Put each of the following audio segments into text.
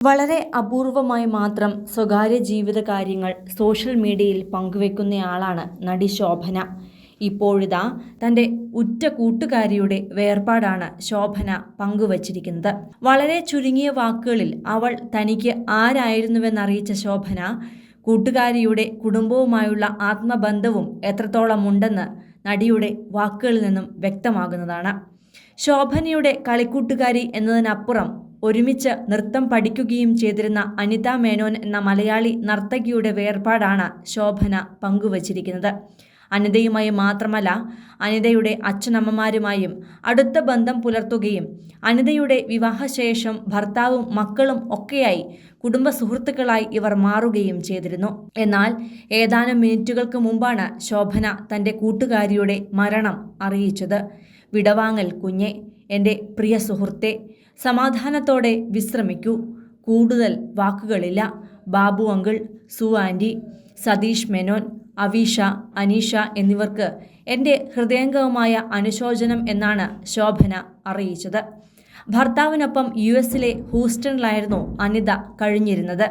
വളരെ അപൂർവമായി മാത്രം സ്വകാര്യ ജീവിത കാര്യങ്ങൾ സോഷ്യൽ മീഡിയയിൽ പങ്കുവെക്കുന്നയാളാണ് നടി ശോഭന. ഇപ്പോഴിതാ തന്റെ ഉറ്റ കൂട്ടുകാരിയുടെ വേർപാടാണ് ശോഭന പങ്കുവച്ചിരിക്കുന്നത്. വളരെ ചുരുങ്ങിയ വാക്കുകളിൽ അവൾ തനിക്ക് ആരായിരുന്നുവെന്നറിയിച്ച ശോഭന കൂട്ടുകാരിയുടെ കുടുംബവുമായുള്ള ആത്മബന്ധവും എത്രത്തോളമുണ്ടെന്ന് നടിയുടെ വാക്കുകളിൽ നിന്നും വ്യക്തമാകുന്നതാണ്. ശോഭനയുടെ കളിക്കൂട്ടുകാരി എന്നതിനപ്പുറം ഒരുമിച്ച് നൃത്തം പഠിക്കുകയും ചെയ്തിരുന്ന അനിത മേനോൻ എന്ന മലയാളി നർത്തകിയുടെ വേർപാടാണ് ശോഭന പങ്കുവച്ചിരിക്കുന്നത്. അനിതയുമായി മാത്രമല്ല അനിതയുടെ അച്ഛനമ്മമാരുമായും അടുത്ത ബന്ധം പുലർത്തുകയും അനിതയുടെ വിവാഹശേഷം ഭർത്താവും മക്കളും ഒക്കെയായി കുടുംബ സുഹൃത്തുക്കളായി ഇവർ മാറുകയും ചെയ്തിരുന്നു. എന്നാൽ ഏതാനും മിനിറ്റുകൾക്ക് മുമ്പാണ് ശോഭന തന്റെ കൂട്ടുകാരിയുടെ മരണം അറിയിച്ചത്. വിടവാങ്ങൽ കുഞ്ഞെ എന്റെ പ്രിയ സുഹൃത്തെ സമാധാനത്തോടെ വിശ്രമിക്കൂ. കൂടുതൽ വാക്കുകളില്ല. Babu uncle Sue aunty Satish Menon Aveesha Aneesha എന്നിവർക്ക് എന്റെ ഹൃദയംഗവുമായ അനുശോചനം എന്നാണ് ശോഭന അറിയിച്ചത്. ഭർത്താവിനൊപ്പം യു എസിലെ ഹൂസ്റ്റണിലായിരുന്നു അനിത കഴിഞ്ഞിരുന്നത്.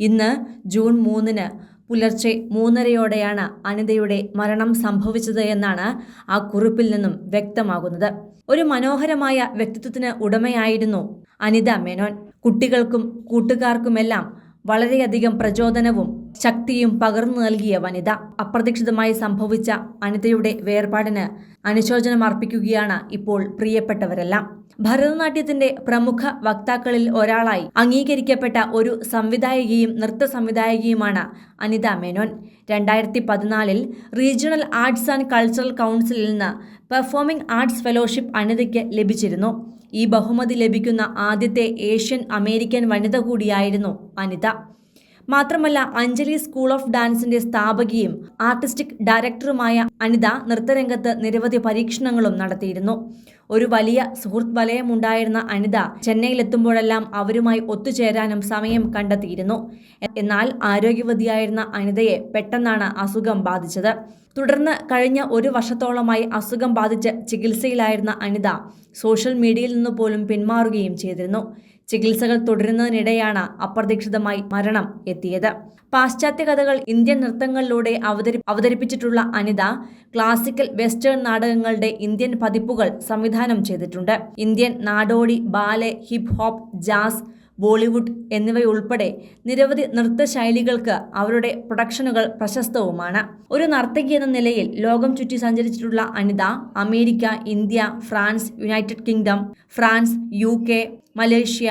ഇന്ന് ജൂൺ മൂന്നിന് പുലർച്ചെ മൂന്നരയോടെയാണ് അനിതയുടെ മരണം സംഭവിച്ചത് എന്നാണ് ആ കുറിപ്പിൽ നിന്നും വ്യക്തമാകുന്നത്. ഒരു മനോഹരമായ വ്യക്തിത്വത്തിന് ഉടമയായിരുന്നു അനിത മേനോൻ. കുട്ടികൾക്കും കൂട്ടുകാർക്കുമെല്ലാം വളരെയധികം പ്രചോദനവും ശക്തിയും പകർന്നു നൽകിയ വനിത. അപ്രതീക്ഷിതമായി സംഭവിച്ച അനിതയുടെ വേർപാടിന് അനുശോചനം അർപ്പിക്കുകയാണ് ഇപ്പോൾ പ്രിയപ്പെട്ടവരെല്ലാം. ഭരതനാട്യത്തിന്റെ പ്രമുഖ വക്താക്കളിൽ ഒരാളായി അംഗീകരിക്കപ്പെട്ട ഒരു സംവിധായകയും നൃത്ത സംവിധായകയുമാണ് അനിത മേനോൻ. രണ്ടായിരത്തി പതിനാലിൽ റീജിയണൽ ആർട്സ് ആൻഡ് കൾച്ചറൽ കൗൺസിലിൽ നിന്ന് പെർഫോമിംഗ് ആർട്സ് ഫെലോഷിപ്പ് അനിതയ്ക്ക് ലഭിച്ചിരുന്നു. ഈ ബഹുമതി ലഭിക്കുന്ന ആദ്യത്തെ ഏഷ്യൻ അമേരിക്കൻ വനിത കൂടിയായിരുന്നു അനിത. മാത്രമല്ല അഞ്ജലി സ്കൂൾ ഓഫ് ഡാൻസിന്റെ സ്ഥാപകയും ആർട്ടിസ്റ്റിക് ഡയറക്ടറുമായ അനിത നൃത്തരംഗത്ത് നിരവധി പരീക്ഷണങ്ങളും നടത്തിയിരുന്നു. ഒരു വലിയ സുഹൃത്ത് വലയമുണ്ടായിരുന്ന അനിത ചെന്നൈയിലെത്തുമ്പോഴെല്ലാം അവരുമായി ഒത്തുചേരാനും സമയം കണ്ടെത്തിയിരുന്നു. എന്നാൽ ആരോഗ്യവതിയായിരുന്ന അനിതയെ പെട്ടെന്നാണ് അസുഖം ബാധിച്ചത്. തുടർന്ന് കഴിഞ്ഞ ഒരു വർഷത്തോളമായി അസുഖം ബാധിച്ച് ചികിത്സയിലായിരുന്ന അനിത സോഷ്യൽ മീഡിയയിൽ നിന്ന് പോലും പിന്മാറുകയും ചെയ്തിരുന്നു. ചികിത്സകൾ തുടരുന്നതിനിടെയാണ് അപ്രതീക്ഷിതമായി മരണം എത്തിയത്. പാശ്ചാത്യ കഥകൾ ഇന്ത്യൻ നൃത്തങ്ങളിലൂടെ അവതരി അവതരിപ്പിച്ചിട്ടുള്ള അനിത ക്ലാസിക്കൽ വെസ്റ്റേൺ നാടകങ്ങളുടെ ഇന്ത്യൻ പതിപ്പുകൾ സംവിധാനം ചെയ്തിട്ടുണ്ട്. ഇന്ത്യൻ നാടോടി ballet hip hop jazz Bollywood എന്നിവയുൾപ്പെടെ നിരവധി നൃത്തശൈലികൾക്ക് അവരുടെ പ്രൊഡക്ഷനുകൾ പ്രശസ്തവുമാണ്. ഒരു നർത്തകി എന്ന നിലയിൽ ലോകം ചുറ്റി സഞ്ചരിച്ചിട്ടുള്ള Anita America India France United Kingdom France U Malaysia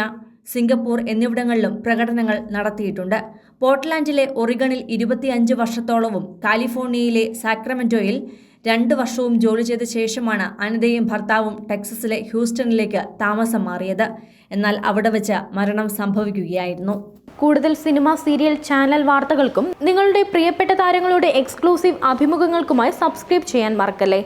Singapore എന്നിവിടങ്ങളിലും പ്രകടനങ്ങൾ നടത്തിയിട്ടുണ്ട്. പോർട്ട്ലാൻഡിലെ ഒറിഗണിൽ ഇരുപത്തിയഞ്ച് വർഷത്തോളവും കാലിഫോർണിയയിലെ സാക്രമെന്റോയിൽ രണ്ട് വർഷവും ജോലി ചെയ്ത ശേഷമാണ് അനിതയും ഭർത്താവും ടെക്സസിലെ ഹ്യൂസ്റ്റണിലേക്ക് താമസം മാറിയത്. എന്നാൽ അവിടെ വെച്ച് മരണം സംഭവിക്കുകയായിരുന്നു. കൂടുതൽ സിനിമ സീരിയൽ ചാനൽ വാർത്തകൾക്കും നിങ്ങളുടെ പ്രിയപ്പെട്ട താരങ്ങളുടെ എക്സ്ക്ലൂസീവ് അഭിമുഖങ്ങൾക്കുമായി സബ്സ്ക്രൈബ് ചെയ്യാൻ മറക്കല്ലേ?